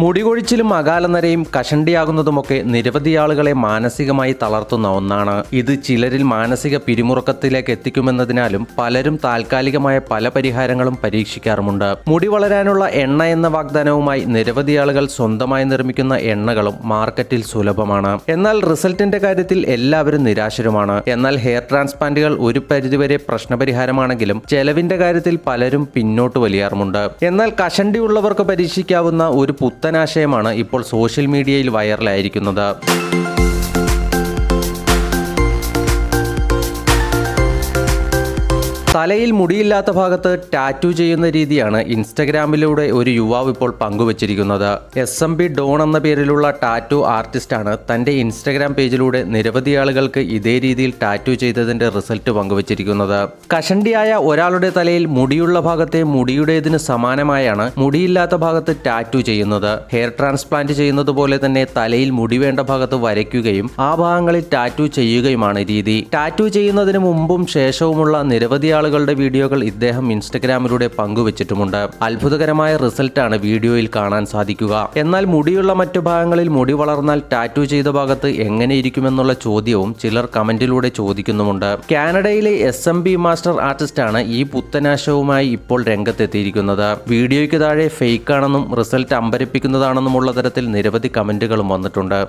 മുടികൊഴിച്ചിലും അകാലനരയും കഷണ്ടിയാകുന്നതുമൊക്കെ നിരവധി ആളുകളെ മാനസികമായി തളർത്തുന്ന ഒന്നാണ്. ഇത് ചിലരിൽ മാനസിക പിരിമുറുക്കത്തിലേക്ക് എത്തിക്കുമെന്നതിനാലും പലരും താൽക്കാലികമായ പല പരിഹാരങ്ങളും പരീക്ഷിക്കാറുമുണ്ട്. മുടി വളരാനുള്ള എണ്ണ എന്ന വാഗ്ദാനവുമായി നിരവധി ആളുകൾ സ്വന്തമായി നിർമ്മിക്കുന്ന എണ്ണകളും മാർക്കറ്റിൽ സുലഭമാണ്. എന്നാൽ റിസൾട്ടിന്റെ കാര്യത്തിൽ എല്ലാവരും നിരാശരുമാണ്. എന്നാൽ ഹെയർ ട്രാൻസ്പ്ലാന്റുകൾ ഒരു പരിധിവരെ പ്രശ്നപരിഹാരമാണെങ്കിലും ചെലവിന്റെ കാര്യത്തിൽ പലരും പിന്നോട്ട് വലിയാറുമുണ്ട്. എന്നാൽ കഷണ്ടിയുള്ളവർക്ക് പരീക്ഷിക്കാവുന്ന ഒരു പുത്തനാശയമാണ് ഇപ്പോൾ സോഷ്യൽ മീഡിയയിൽ വൈറലായിരിക്കുന്നത്. തലയിൽ മുടിയില്ലാത്ത ഭാഗത്ത് ടാറ്റു ചെയ്യുന്ന രീതിയാണ് ഇൻസ്റ്റഗ്രാമിലൂടെ ഒരു യുവാവ് ഇപ്പോൾ പങ്കുവച്ചിരിക്കുന്നത്. എസ് എം ബി ഡോൺ എന്ന പേരിലുള്ള ടാറ്റു ആർട്ടിസ്റ്റാണ് തന്റെ ഇൻസ്റ്റഗ്രാം പേജിലൂടെ നിരവധി ആളുകൾക്ക് ഇതേ രീതിയിൽ ടാറ്റു ചെയ്തതിന്റെ റിസൾട്ട് പങ്കുവച്ചിരിക്കുന്നത്. കഷണ്ടിയായ ഒരാളുടെ തലയിൽ മുടിയുള്ള ഭാഗത്തെ മുടിയുടേതിന് സമാനമായാണ് മുടിയില്ലാത്ത ഭാഗത്ത് ടാറ്റു ചെയ്യുന്നത്. ഹെയർ ട്രാൻസ്പ്ലാന്റ് ചെയ്യുന്നത് പോലെ തന്നെ തലയിൽ മുടി വേണ്ട ഭാഗത്ത് വരയ്ക്കുകയും ആ ഭാഗങ്ങളിൽ ടാറ്റു ചെയ്യുകയുമാണ് രീതി. ടാറ്റു ചെയ്യുന്നതിന് മുമ്പും ശേഷവുമുള്ള നിരവധി ആളുകളുടെ വീഡിയോകൾ ഇദ്ദേഹം ഇൻസ്റ്റഗ്രാമിലൂടെ പങ്കുവച്ചിട്ടുമുണ്ട്. അത്ഭുതകരമായ റിസൾട്ടാണ് വീഡിയോയിൽ കാണാൻ സാധിക്കുക. എന്നാൽ മുടിയുള്ള മറ്റു ഭാഗങ്ങളിൽ മുടി വളർന്നാൽ ടാറ്റു ചെയ്ത ഭാഗത്ത് എങ്ങനെയിരിക്കുമെന്നുള്ള ചോദ്യവും ചിലർ കമന്റിലൂടെ ചോദിക്കുന്നുമുണ്ട്. കാനഡയിലെ എസ് എം ബി മാസ്റ്റർ ആർട്ടിസ്റ്റാണ് ഈ പുത്തനാശവുമായി ഇപ്പോൾ രംഗത്തെത്തിയിരിക്കുന്നത്. വീഡിയോയ്ക്ക് താഴെ ഫേക്ക് ആണെന്നും റിസൾട്ട് അമ്പരപ്പിക്കുന്നതാണെന്നുമുള്ള തരത്തിൽ നിരവധി കമന്റുകളും വന്നിട്ടുണ്ട്.